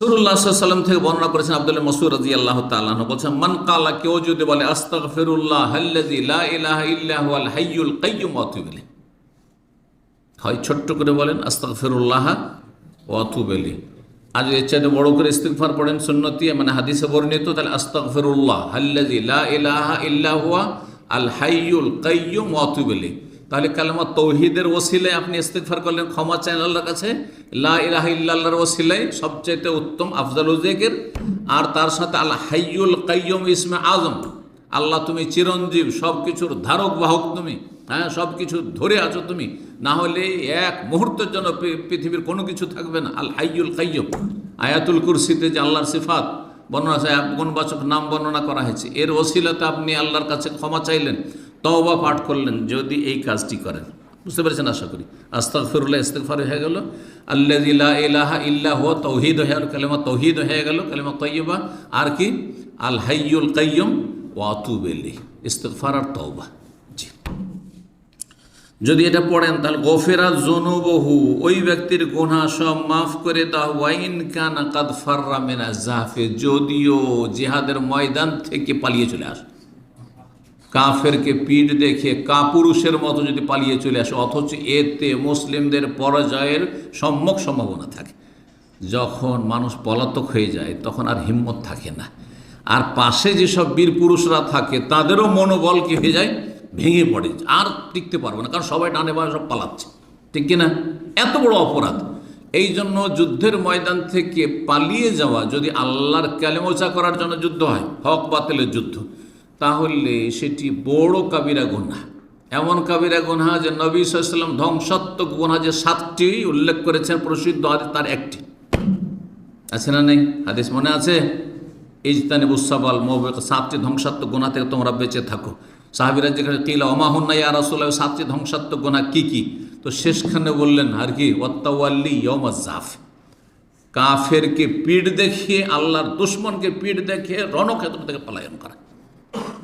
রসুল্লাহাম থেকে বর্ণনা করেছেন আব্দুল্লাহ মসুর রাজি আল্লাহ তাল্লাহ বলছেন, মান কালা, কেউ যদি বলে আস্তাক ফেরুল্লাহ হাল্লাজি হাইয়ুল কাইয়ুম অতুবেলি হয় ছোট্ট করে বলেন আস্তাক ফেরুল্লাহ অতুবেলি আজ এর চাইতে বড় করে ইস্তিগফার পড়েন সুন্নতি মানে হাদিসে বর্ণিত, তাহলে আস্তাক ফেরুল্লাহ হাল্লাজি ইল্লাহুয়া আল হাইয়ুল কাইয়ুম অতুবেলি তাহলে কালেমা তৌহিদের ওসিলায় আপনি ইস্তেকফার করলেন, ক্ষমা চাইন আল্লাহর কাছে। লা ইলাহা ইল্লাল্লাহর ওসিলায় সবচাইতে উত্তম আফজাল উজেকের আর তার সাথে আল হাইয়ুল কাইয়ুম ইসমে আজম। আল্লাহ তুমি চিরঞ্জীব সব কিছুর ধারক, বাহক তুমি। হ্যাঁ সব কিছু ধরে আছো তুমি। না হলে এক মুহূর্তের জন্য পৃথিবীর কোনো কিছু থাকবে না। আল হাইয়ুল কাইয়ুম আয়াতুল কুরসিতে যে আল্লাহর সিফাত, বর্ণনা গুণবাচক নাম বর্ণনা করা হয়েছে। এর ওসিলাতে আপনি আল্লাহর কাছে ক্ষমা চাইলেন। তওবা পাঠ করলেন, যদি এই কাজটি করেন। বুঝতে পেরেছেন আশা করি? আস্তাক ফিরুল্লাহ ইস্তেকফার হয়ে গেল। আল্লাহ ইলাহা ইল্লাহ তৌহিদ হয়ে গেল, কালেমা তৌহিদ হয়ে গেল, কালেমা তৈবা আর কি? আল হাইয়ুল কাইয়ুম ওয়াতুবেলি ইস্তেকফার আর তওবা। জি। যদি এটা পড়েন, তাহলে গোফেরা জনুবহু ওই ব্যক্তির গুনাহ সব মাফ করে দাও। ওয়াইন কানা কাদ ফাররা মিনা জাফে যদিও জিহাদের ময়দান থেকে পালিয়ে চলে আসে। কাফেরকে পিঠ দেখে কাপুরুষের মতো যদি পালিয়ে চলে আসে, অথচ এতে মুসলিমদের পরাজয়ের সম্যক সম্ভাবনা থাকে। যখন মানুষ পলাতক হয়ে যায়, তখন আর হিম্মত থাকে না। আর পাশে যেসব বীর পুরুষরা থাকে, তাদেরও মনোবল কি হয়ে যায়? ভেঙে পড়ে। আর টিকতে পারবে না, কারণ সবাই ডানে বামে সব পালাচ্ছে। ঠিক কিনা? এত বড় অপরাধ। এই জন্য যুদ্ধের ময়দান থেকে পালিয়ে যাওয়া, যদি আল্লাহর ক্যালেমোচা করার জন্য যুদ্ধ হয়, হক বাতিলের যুদ্ধ। তাহলে সেটি বড় কাবিরা গুনাহ। এমন কাবিরা গুনাহ যে নবী সাল্লাম ধ্বংসাত্মক গুনাহ যে সাতটি উল্লেখ করেছেন, প্রসিদ্ধ তার একটি। আছে না নেই? হাদিস মনে আছে? ইজতানি বুসাবাল মোবেক সাতটি ধ্বংসাত্মক গুণা থেকে তোমরা বেঁচে থাকো। সাহাবিরা যেখানে কিলা অমাহুন্না ইয়া রাসুল্লাহ সাতটি ধ্বংসাত্মক গুণা কি কি? তো শেষখানে বললেন, আর কি? ওয়াত্তাওয়াল্লি ইয়মা জাফ কাফেরকে পিঠ দেখিয়ে, আল্লাহর দুশ্মনকে পিঠ দেখিয়ে রণক্ষেত্র থেকে পলায়ন করা।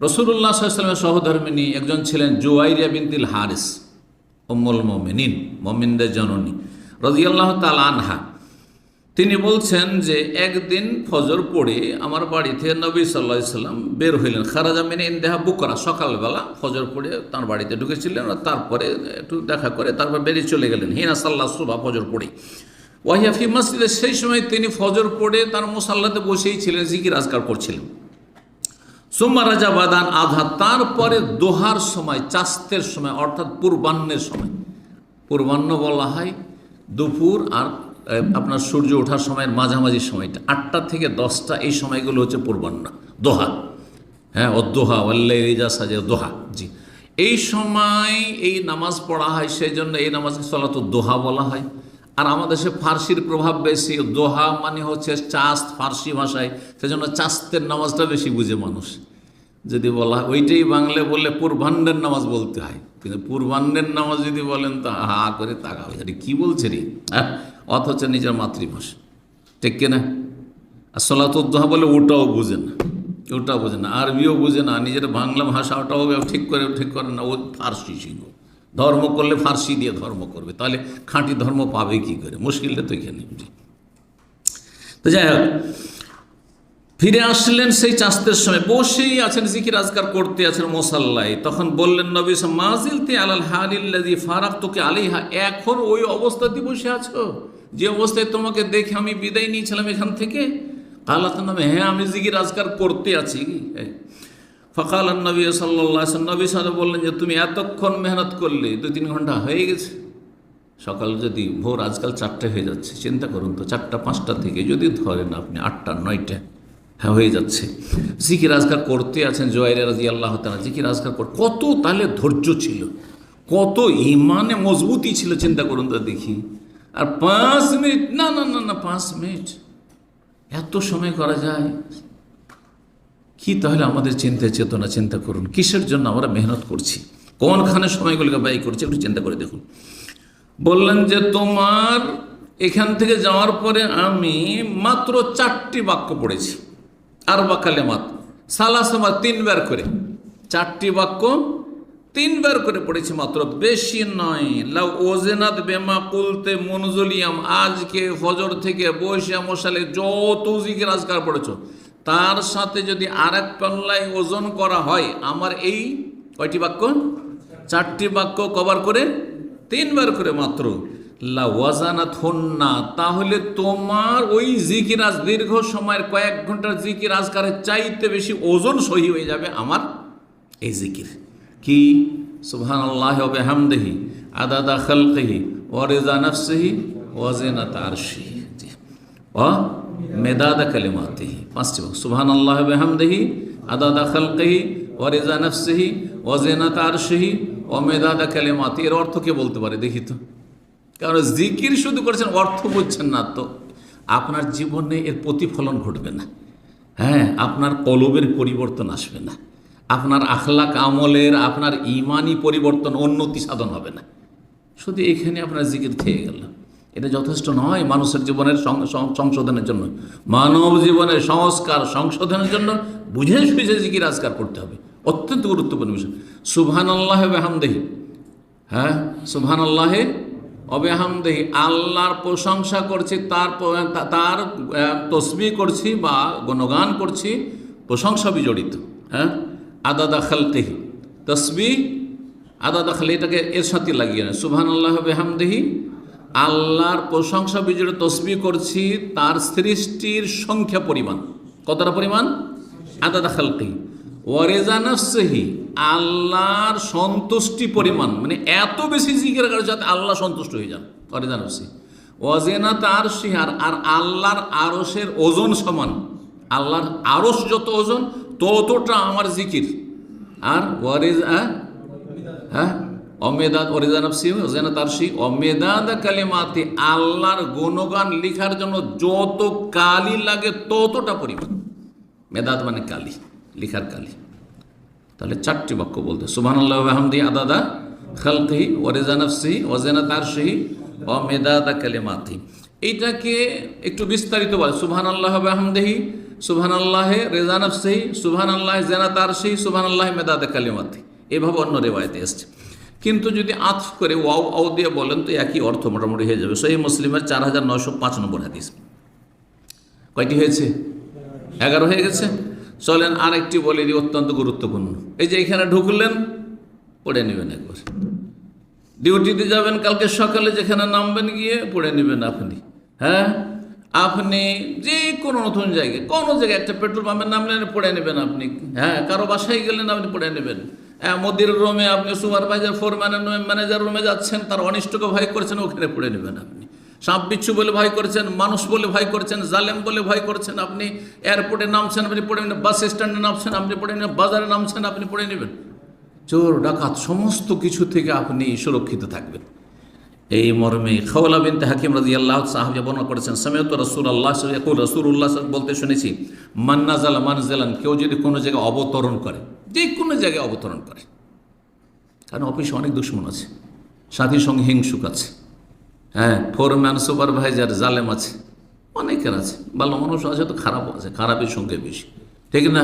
রসুল্লাহ সাল্লামের সহধর্মিনী একজন ছিলেন জুয়াইরিয়া বিনতিল হারিস, উম্মুল মমিনিন, মমিনদের জননী রাজিয়াল্লাহ তাল আনহা। তিনি বলছেন যে, একদিন ফজর পড়ে আমার বাড়িতে নবী সাল্লাহ সাল্লাম বের হইলেন। খারাজামিনে ইন্দেহা বুকরা, সকালবেলা ফজর পড়ে তার বাড়িতে ঢুকেছিলেন আর তারপরে একটু দেখা করে তারপর বেরিয়ে চলে গেলেন। হিনা সাল্লাহ সুবা ফজর পড়ে। ওয়াহিয়াফি মসজিদে সেই সময় তিনি ফজর পড়ে তার মুসাল্লাতে বসেই ছিলেন, জিকির আজকার করছিলেন। সোম্মা রাজা বাদান আধা তারপরে দোহার সময়, চাস্তের সময়, অর্থাৎ পূর্বাহ্নের সময়। পূর্বাহ্ন বলা হয় দুপুর আর আপনার সূর্য ওঠার সময়ের মাঝামাঝি সময়টা। আটটা থেকে দশটা এই সময়গুলো হচ্ছে পূর্বাহ্ন, দোহা। হ্যাঁ ও দোহা ওল্লাই রেজা সাজে, দোহা, জি। এই সময় এই নামাজ পড়া হয় সেই জন্য এই নামাজকে চলাত দোহা বলা হয়। আর আমাদের সে ফার্সির প্রভাব বেশি, দোহা মানে হচ্ছে চাস্ত ফার্সি ভাষায়, সেজন্য চাস্তের নামাজটা বেশি বুঝে মানুষ। যদি বলা ওইটাই বাংলা বললে পূর্বাহ্নের নামাজ বলতে হয়। কিন্তু পূর্বাহ্নের নামাজ যদি বলেন, তা হা করে তাকা যায় কী বলছে রে? হ্যাঁ? অথচ নিজের মাতৃভাষা। ঠিক কিনা? আর সলাতুদ্দোহা বলে ওটাও বুঝে না। ওটাও বুঝে না। আরবিও বুঝে না। নিজের বাংলা ভাষা ওটাও ঠিক করে ঠিক করে না। ও ফার্সি শিখব। ধর্ম করলে ফার্সি দিয়ে ধর্ম করবে। তাহলে খাঁটি ধর্ম পাবে কি করে? মুশকিলটা তো এখানে। তো যাই হোক ফিরে আসলেন সেই চাস্তের সময়। বসেই আছেন, জিকির আজকার করতে আছেন মোসাল্লাই তখন বললেন, নবী মাজিল তে আলাল হালিল্লাজি ফারাক তোকে আলিহা এখন ওই অবস্থাতে বসে আছো? যে অবস্থায় তোমাকে দেখে আমি বিদায় নিয়েছিলাম এখান থেকে? কালাত নামে হ্যাঁ আমি জিকির আজকার করতে আছি। ফকাল নবী সাল্লাহ নবী সাহেব বললেন যে, তুমি এতক্ষণ মেহনত করলে দু তিন ঘণ্টা হয়ে গেছে। সকাল যদি ভোর, আজকাল চারটে হয়ে যাচ্ছে, চিন্তা করুন তো, চারটা, পাঁচটা থেকে যদি ধরেন আপনি আটটা, নয়টা হ্যাঁ হয়ে যাচ্ছে। জিকির আজকার করতে আছেন জয়ের রাজি আল্লাহ তালা জিকির আজকার কর কত তাহলে ধৈর্য ছিল, কত ইমানে মজবুতি ছিল, চিন্তা করুন তো দেখি। আর পাঁচ মিনিট, না না না না, পাঁচ মিনিট, এত সময় করা যায়? কি তাহলে আমাদের চিন্তা চেতনা, চিন্তা করুন। কিসের জন্য আমরা মেহনত করছি? কোনখানে সময়গুলোকে ব্যয় করছি, একটু চিন্তা করে দেখুন। বললেন যে, তোমার এখান থেকে যাওয়ার পরে আমি মাত্র চারটি বাক্য পড়েছি। আর বাকালে মাত্র সালাসামা তিনবার করে। চারটি বাক্য তিনবার করে পড়েছি মাত্র। বেশি নয়। লাউ ওজেনাত বেমা কুলতে মনজুলিয়াম। আজকে ফজর থেকে বৈশা মশালে যত জিকির আজকার পড়েছ। তার সাথে যদি আর এক পাল্লায় ওজন করা হয়, আমার এই কয়টি বাক্য? চারটি বাক্য কভার করে? তিনবার করে মাত্র। লা ওয়াজানাত হন্না তাহলে তোমার ওই জিকির আজ দীর্ঘ সময়ের কয়েক ঘণ্টার জিকির আজকারের চাইতে বেশি ওজন সহি হয়ে যাবে আমার এই জিকির। কি? সুবহান আল্লাহ হামদেহি আদাদা খালকেহি ওয়ারেজা নফসেহি ওয়াজেনাত আরশিহি। জি ও মেদাদা কালিমাতিহি। পাঁচটি সুবহান আল্লাহ হামদেহি আদাদা খালকেহি ওয়ারেজা নফসেহি ওয়াজেনাত আরশিহি ও মেদাদা কালিমাতি। এর অর্থ কে বলতে পারে? দেখি তো। কারণ জিকির শুধু করেছেন, অর্থ বুঝছেন না তো। আপনার জীবনে এর প্রতিফলন ঘটবে না। হ্যাঁ আপনার কলবের পরিবর্তন আসবে না। আপনার আখলাক আমলের, আপনার ইমানি পরিবর্তন, উন্নতি সাধন হবে না। শুধু এখানে আপনার জিকির থেকে গেল। এটা যথেষ্ট নয় মানুষের জীবনের সংশোধনের জন্য। মানব জীবনের সংস্কার, সংশোধনের জন্য বুঝে সুঝে জিকির আজকার করতে হবে। অত্যন্ত গুরুত্বপূর্ণ বিষয়। সুবহান আল্লাহ হামদেহি হ্যাঁ সুবহান আল্লাহে অবেহামদেহি আল্লাহর প্রশংসা করছি, তার তার তসবি করছি বা গণগান করছি, প্রশংসা বিজড়িত হ্যাঁ? আদাদা খালতেহি, তসবি, আদাদা খালি এটাকে এর সাথে লাগিয়ে নেয় সুবহান আল্লাহ বেহামদেহি আল্লাহর প্রশংসা বিজড়িত, তসবি করছি, তার সৃষ্টির সংখ্যা পরিমাণ। কতটা পরিমাণ? আদাদা খালতেহি। ওয়ারেজানাসহি আল্লাহর সন্তুষ্টি পরিমাণ মানে এত বেশি জিজ্ঞেস করে যাতে আল্লাহ সন্তুষ্ট হয়ে যান। ওয়ারেজানাসি ওয়াজেনা তার শিহার আর আল্লাহর আরসের ওজন সমান। আল্লাহর আরস যত ওজন, ততটা আমার জিকির। আর ওয়ারেজ হ্যাঁ? অমেদাদ ওরিজানফসি ওজেনা তারসি অমেদাদ কালিমাতি আল্লাহর গুণগান লিখার জন্য যত কালি লাগে ততটা পরিমাণ। মেদাদ মানে কালি। লিখার কালি তাহলে চারটি বাক্য বলতে সুবাহ আহমদি আদাদা খালকি ওরেজানফসি ওজেনা তারসি ও মেদাদা কালেমাতি। এইটাকে একটু বিস্তারিত বলে সুবহান আল্লাহ আহমদেহি সুবহান আল্লাহে রেজানফসি সুবহান আল্লাহ জেনা তারসি সুবহান আল্লাহ মেদাদা কালেমাতি। এভাবে অন্য রেওয়ায়তে এসছে। কিন্তু যদি আতফ করে ওয়াও, আও দিয়ে বলেন, তো একই অর্থ মোটামুটি হয়ে যাবে। সেই মুসলিমের চার হাজার নয়শো পাঁচ নম্বর হাদিস। কয়টি হয়েছে? এগারো হয়ে গেছে? চলেন, আরেকটি বলে দিই অত্যন্ত গুরুত্বপূর্ণ। এই যে এখানে ঢুকলেন, পড়ে নেবেন একবার। ডিউটিতে যাবেন, কালকে সকালে যেখানে নামবেন গিয়ে পড়ে নেবেন আপনি। হ্যাঁ? আপনি যে কোনো নতুন জায়গায়, কোনো জায়গায় একটা পেট্রোল পাম্পের নামলেন, পড়ে নেবেন আপনি। হ্যাঁ? কারও বাসায় গেলেন, আপনি পড়ে নেবেন। হ্যাঁ মোদির রুমে আপনি সুপারভাইজার, ফোরম্যানের ম্যানেজার রুমে যাচ্ছেন, তার অনিষ্টকে ভয় করছেন, ওখানে পড়ে নেবেন আপনি। সাপ বিচ্ছু বলে ভয় করছেন, মানুষ বলে ভয় করছেন, জালেম বলে ভয় করছেন, আপনি এয়ারপোর্টে নামছেন, আপনি পড়ে নেবেন বাস স্ট্যান্ডে নামছেন, আপনি পড়ে নেবেন, বাজারে নামছেন, আপনি পড়ে নেবেন। চোর, ডাকাত, সমস্ত কিছু থেকে আপনি সুরক্ষিত থাকবেন। এই মর্মে খওলা বিনতে হাকিম রাজি আল্লাহ সাহাবিয়া বর্ণনা করেছেন সমেত রসুল আল্লাহ রসুল উল্লাহ বলতে শুনেছি মান্নাজাল মানজালান কেউ যদি কোনো জায়গায় অবতরণ করে, যে কোনো জায়গায় অবতরণ করে। কারণ অফিসে অনেক দুশ্মন আছে সাথীর সঙ্গে হিংসুক আছে। হ্যাঁ ফোরম্যান সুপারভাইজার জালেম আছে, অনেকের আছে। ভালো মানুষ আছে তো খারাপ আছে, খারাপের সঙ্গে বেশি। ঠিক না?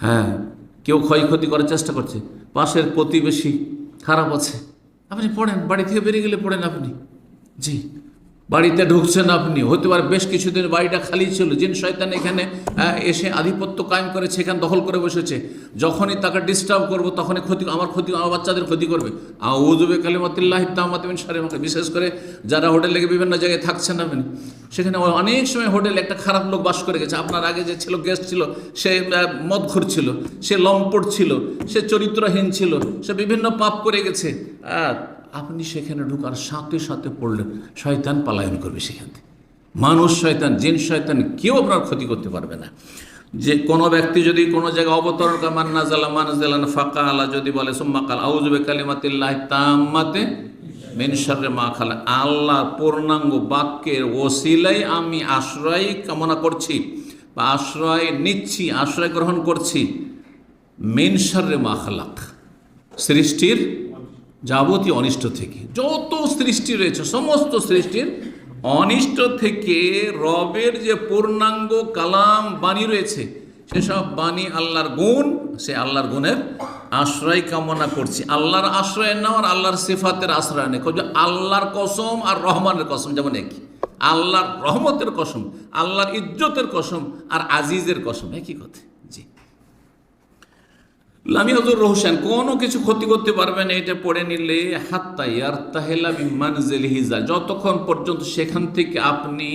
হ্যাঁ কেউ ক্ষয়ক্ষতি করার চেষ্টা করছে। পাশের প্রতিবেশী খারাপ আছে। আপনি পড়েন, বাড়ি থেকে বেরিয়ে গেলে পড়েন আপনি। জি। বাড়িতে ঢুকছেন আপনি। হতে পারে বেশ কিছুদিন বাড়িটা খালি ছিল। জিন শয়তান এখানে এসে আধিপত্য কায়েম করেছে, এখানে দখল করে বসেছে। যখনই তাকে ডিস্টার্ব করব, তখনই ক্ষতি, আমার ক্ষতি, আমার বাচ্চাদের ক্ষতি করবে। আউজুবে কালিমাতিল্লাহ তামাতিন সারে আমাকে বিশেষ করে যারা হোটেলে বিভিন্ন জায়গায় থাকছেন আপনি, সেখানে অনেক সময় হোটেলে একটা খারাপ লোক বাস করে গেছে। আপনার আগে যে ছিল গেস্ট ছিল, সে মদখোর ছিল, সে লম্পট ছিল, সে চরিত্রহীন ছিল, সে বিভিন্ন পাপ করে গেছে। আপনি সেখানে ঢুকার সাথে সাথে পড়লেন শয়তান পালায়ন করবে সেখান থেকে। মানুষ শয়তান, জিন শয়তান, কেউ আপনার ক্ষতি করতে পারবে না। যে কোনো ব্যক্তি যদি কোনো জায়গায় অবতরণ করে মান্না জালা মান জালান ফাঁকা আলা, যদি বলে, সুম্মা কাল আউজবে কালিমাতিল্লাহ তাম্মাতে মেনসারে মা খালা আল্লাহর পূর্ণাঙ্গ বাক্যের ওসিলাই আমি আশ্রয় কামনা করছি বা আশ্রয় নিচ্ছি, আশ্রয় গ্রহণ করছি। মেনসারে মা খালাক। সৃষ্টির যাবতীয় অনিষ্ট থেকে। যত সৃষ্টি রয়েছে, সমস্ত সৃষ্টির অনিষ্ট থেকে রবের যে পূর্ণাঙ্গ কালাম বাণী রয়েছে, সেসব বাণী আল্লাহর গুণ, সে আল্লাহর গুণের আশ্রয় কামনা করছি। আল্লাহর আশ্রয় নেওয়ার আল্লাহর সিফাতের আশ্রয় নেই আল্লাহর কসম আর রহমানের কসম যেমন একই। আল্লাহর রহমতের কসম, আল্লাহর ইজ্জতের কসম আর আজিজের কসম একই কথা। লামি হজুর রোহসান কোনো কিছু ক্ষতি করতে পারবে না, এটা পড়ে নিলে হাত্তা ইয়ার তাহেলা বিমান হিজা যতক্ষণ পর্যন্ত সেখান থেকে আপনি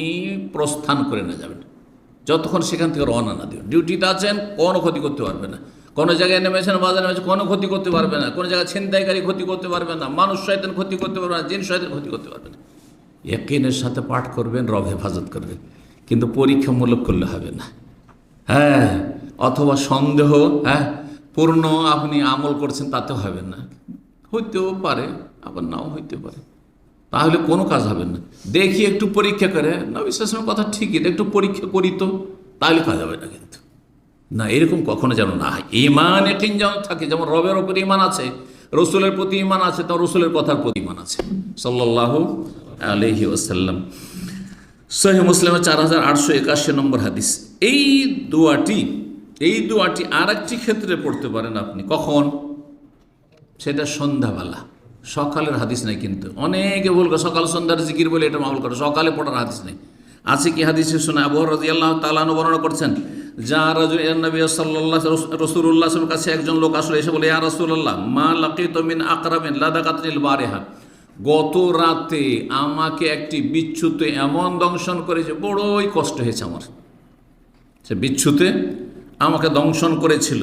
প্রস্থান করে না যাবেন, যতক্ষণ সেখান থেকে রওনা না দেবেন। ডিউটিতে আছেন, কোনো ক্ষতি করতে পারবে না। কোনো জায়গায় নেমেছেন, বাজারে নেমেছেন, কোনো ক্ষতি করতে পারবে না। কোনো জায়গায় ছিনতাইকারী ক্ষতি করতে পারবে না। মানুষ শয়তান ক্ষতি করতে পারবে না, জিন শয়তান ক্ষতি করতে পারবে না। একিনের সাথে পাঠ করবেন, রব হেফাজত করবেন কিন্তু পরীক্ষামূলক করলে হবে না। হ্যাঁ অথবা সন্দেহ হ্যাঁ পূর্ণ আপনি আমল করছেন, তাতে হবে না। হইতেও পারে, আবার নাও হইতে পারে। তাহলে কোনো কাজ হবে না। দেখি একটু পরীক্ষা করে। না বিশ্বাসের কথা ঠিকই একটু পরীক্ষা করি তো, তাহলে কাজ হবে না কিন্তু। না, এরকম কখনো যেন না হয়। ইমান একিন যেমন থাকে, যেমন রবের ওপর ইমান আছে, রসুলের প্রতি ইমান আছে তো রসুলের কথার প্রতি ইমান আছে। সাল্লাহ আলহি ওসাল্লাম সহি মুসলিমের চার হাজার আটশো একাশি নম্বর হাদিস। এই দোয়াটি এই দোয়াটি আর একটি ক্ষেত্রে পড়তে পারেন আপনি। কখন? সেটা সন্ধ্যাবেলা। সকালের হাদিস নেই কিন্তু। অনেকে বলবে, সকাল সন্ধ্যার জিকির বলে এটা মামল করে। সকালে পড়ার হাদিস নেই। আছে কি হাদিসে? শোনা আবু রাজি আল্লাহ তালানো বর্ণনা করছেন, যা রাজুল নবী সাল্লাহ রসুল্লাহ কাছে একজন লোক আসলে, এসে বলে, ইয়া রসুল্লাহ মা লাকিত মিন আকরামিন লাদাকাতিল বারেহা। গত রাতে আমাকে একটি বিচ্ছুতে এমন দংশন করেছে, বড়ই কষ্ট হয়েছে আমার। সে বিচ্ছুতে আমাকে দংশন করেছিল।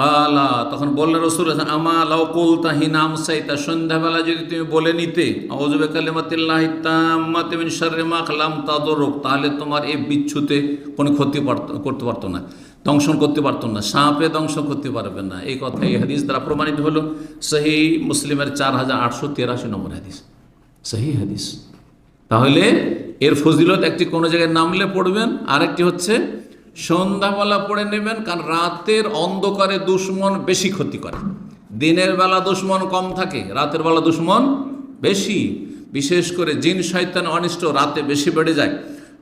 কালা, তখন বললেন, রসুল, আমা লাউকুল তাহি নাম সাইতা সন্ধ্যাবেলা যদি তুমি বলে নিতে আউজবে কালিমাতিল্লাহি তাম্মাতে মিন শাররি মা খালাম তাদরুক, তাহলে তোমার এই বিচ্ছুতে কোনো ক্ষতি করতে পারতো না, দংশন করতে পারতো না, সাপে দংশন করতে পারবে না। এই কথা এই হাদিস দ্বারা প্রমাণিত হলো। সেই মুসলিমের চার হাজার আটশো তিরাশি নম্বর হাদিস। সেই হাদিস। তাহলে এর ফজিলত একটি কোনো জায়গায় নামলে পড়বেন, আরেকটি হচ্ছে সন্ধ্যাবেলা পড়ে নেবেন, কারণ রাতের অন্ধকারে দুশ্মন বেশি ক্ষতি করে। দিনের বেলা দুশ্মন কম থাকে, রাতের বেলা দুশ্মন বেশি। বিশেষ করে জিন, শয়তান অনিষ্ট রাতে বেশি বেড়ে যায়।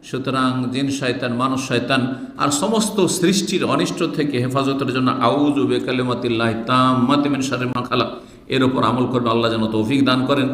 সুতরাং জিন, শয়তান, মানুষ, শয়তান আর সমস্ত সৃষ্টির অনিষ্ট থেকে হেফাজতের জন্য আউজ বেকালেমাতিল্লাহ তাম মাতিমিন সারে মাখালা এর ওপর আমল করবে আল্লাহ যেন তৌফিক দান করেন।